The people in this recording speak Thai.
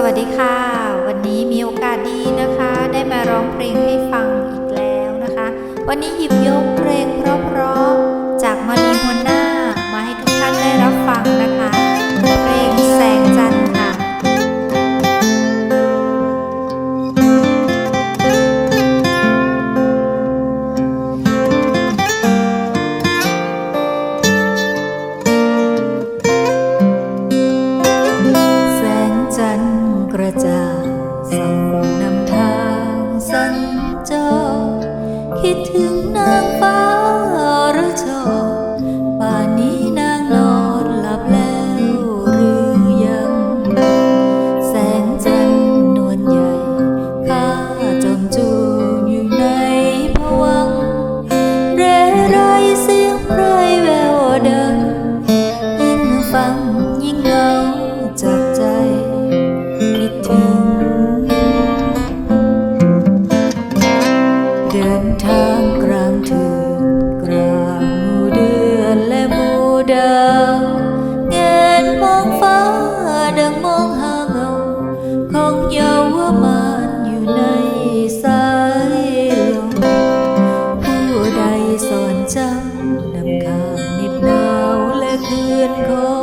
สวัสดีค่ะ วันนี้มีโอกาสดีนะคะ ได้มาร้องเพลงให้ฟัง khi thương nàng vào มานอยู่ในสายลมผู้ใดสอนจำนำข้าวนิบหนาวและคืนคอ